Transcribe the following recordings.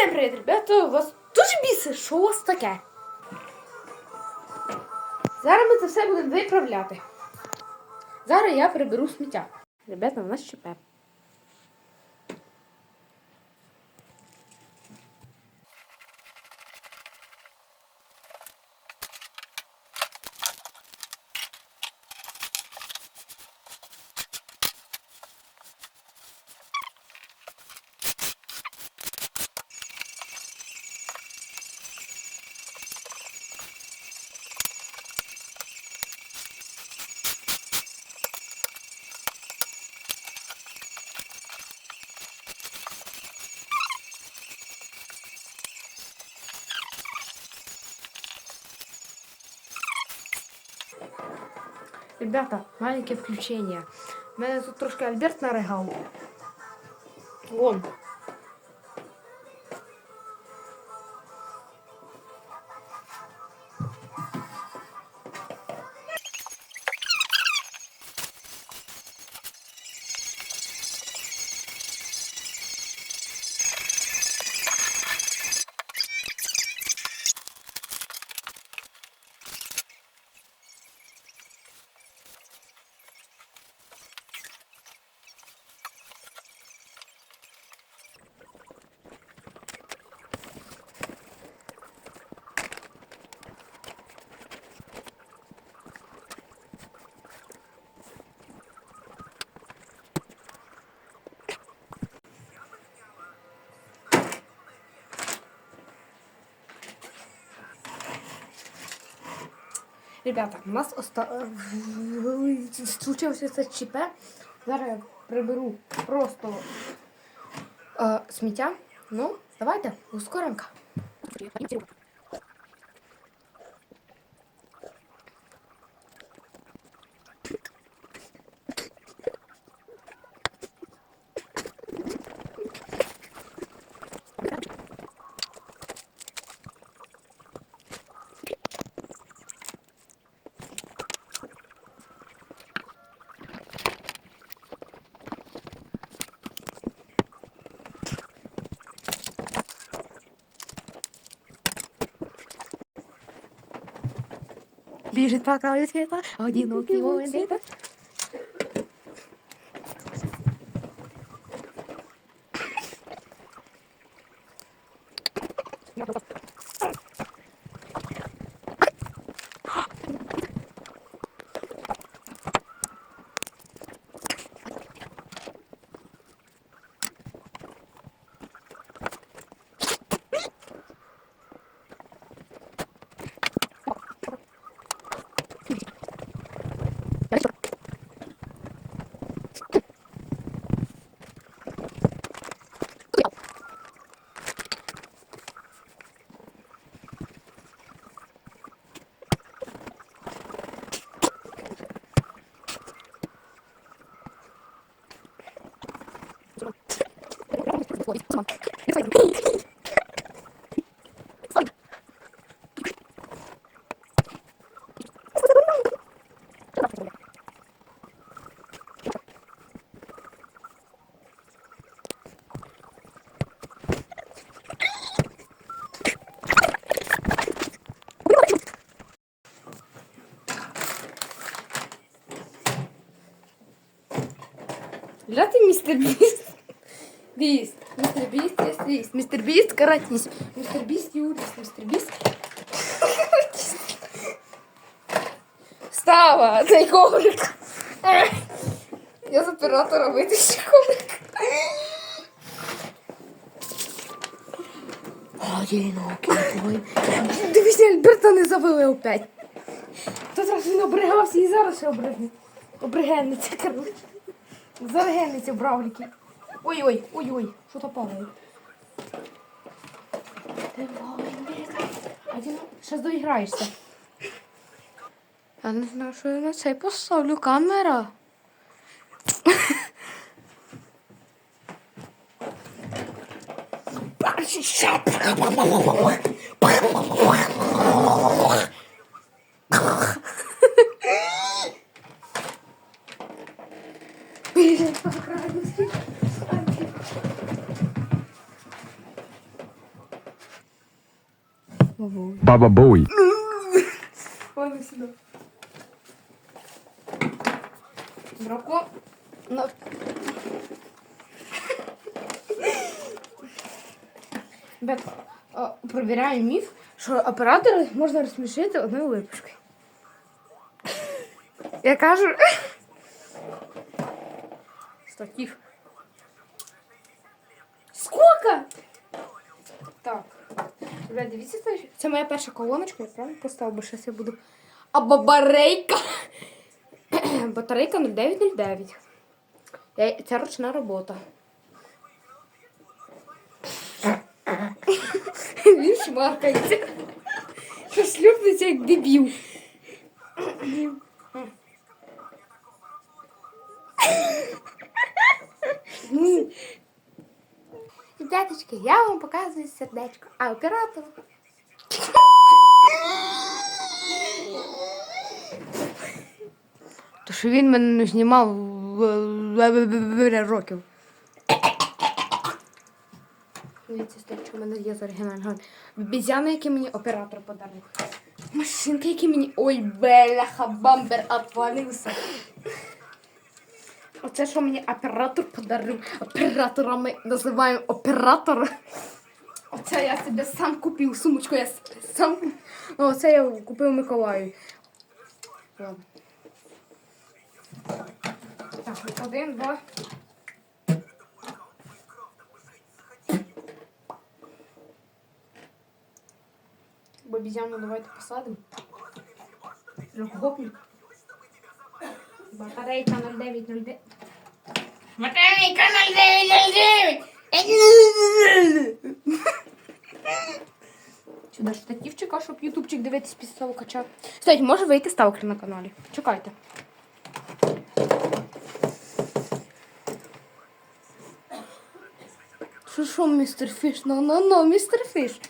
Всім привіт, ребята! Вас дуже бісить, що у вас таке? Зараз ми це все будемо виправляти. Зараз я приберу сміття. Ребята, у нас ЧП. Ребята, маленьке включення. У мене тут трошки Альберт наригав. Вон. Ребята, у нас оста... случилося це ЧП. Зараз я приберу просто е, сміття. Ну, давайте, ускоренько. Бежит по краю света, одинокий воин света. Ты мистер Бист. Бист. Мистер Бист, есть лист. Мистер Бист, каратись. Мистер Бист, Юрис. Мистер Бист. Става, цей коврик. Я з оператора витащу коврик. Дивися, Альберта не завели опять. Тут раз він обригався і зараз ще обригне. Обригенниця, коротше. Зажгли ці бравліки. Ой-ой, ой-ой, що то падає. Ти Один, зараз доіграєшся. Я не знаю, що я на цей поставлю камера. Бачиш, Бабу. Baba Bowie. Ладно, сюда. Дракон. На... Ребят, а, міф, що оператори можна розсмішити одною випускою. Я кажу. Статив. Сколько? Бля, дивіться, це, це моя перша колоночка, я правильно поставив, бо зараз я буду. А бабарейка. Батарейка 0909. Я- Це ручна робота. Він шмаркається. Шлюпнеться як дебіл. Ні. Ребяточки, я вам показую сердечко, а оператор. То що він мене не знімав років. Дивіться, стрічка, у мене є з оригінального. Бізяни, які мені оператор подарив. Машинки, які мені. Ой, бляха, бамбер отвалився. Оце, що мені оператор подарив. Оператора ми називаємо оператора. Оце я собі сам купив сумочку. Я сам. Ну, оце я купив Миколаю. Ладно. Так, один, два. Бобізяну давайте посадимо. Гопник. Батарейка 0909. Батарейка 0909! Сюди штативчика, щоб ютубчик дивитись після того качав. Стоять, може вийти ставки на каналі. Чекайте. Що що, містер Фіш? Ну, ну, ну, містер Фіш.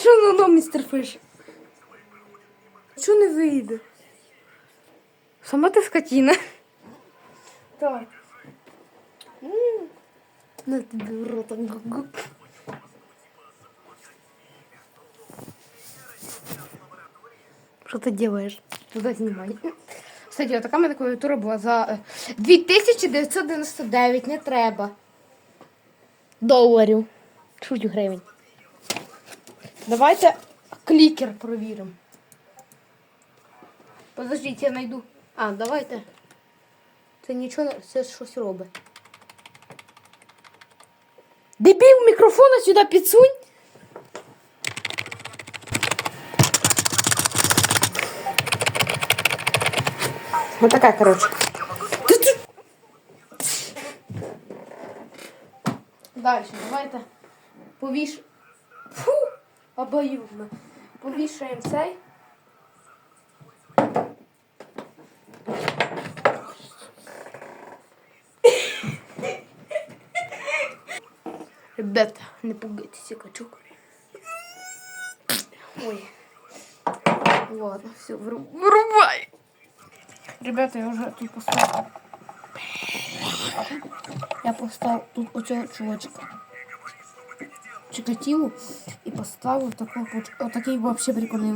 Що ну, ну, містер Фіш? Що не вийде? Сама ти скотина. Так. На рота. Гу-гу. Що ти делаєш? Туди знімай. Кстати, така мене клавіатура була за е, 2999, не треба. Доларів. Чуть гривень. Давайте клікер провіримо. Подождіть, я знайду. А, давайте. Це нічого, це щось робить. Дебіл мікрофона сюди підсунь. Вот такая, короче. Дальше, давайте повіш. Фу, обоюдно. Повішаємо цей. Ребята, не пугайтесь, качок. Ой. Ладно, все, вырубай. Ребята, я уже тут поставил. Я поставив тут оцього чувачка. Чикатилу і поставив такого поч- отакий вообще прикольний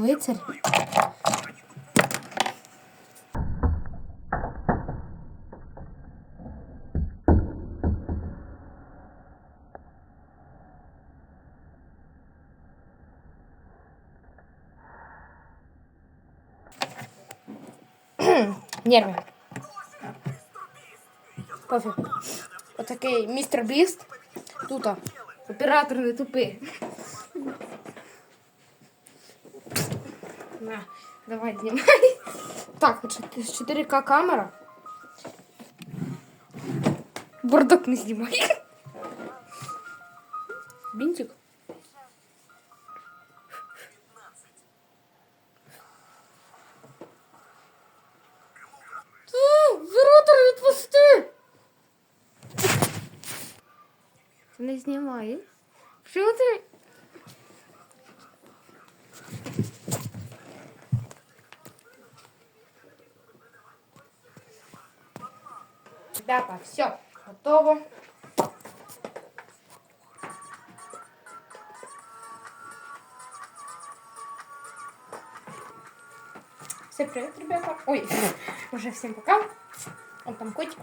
лицарь. Нерви. Пофіг. Отакий містер Біст. Тут. Оператор не тупи. На, давай знімай. Так, 4К камера. Бардак не знімай. Бінтик. Не знімай. Що ти? Ребята, все, готово. Всем привет, ребята. Ой, уже всем пока. Он там котик.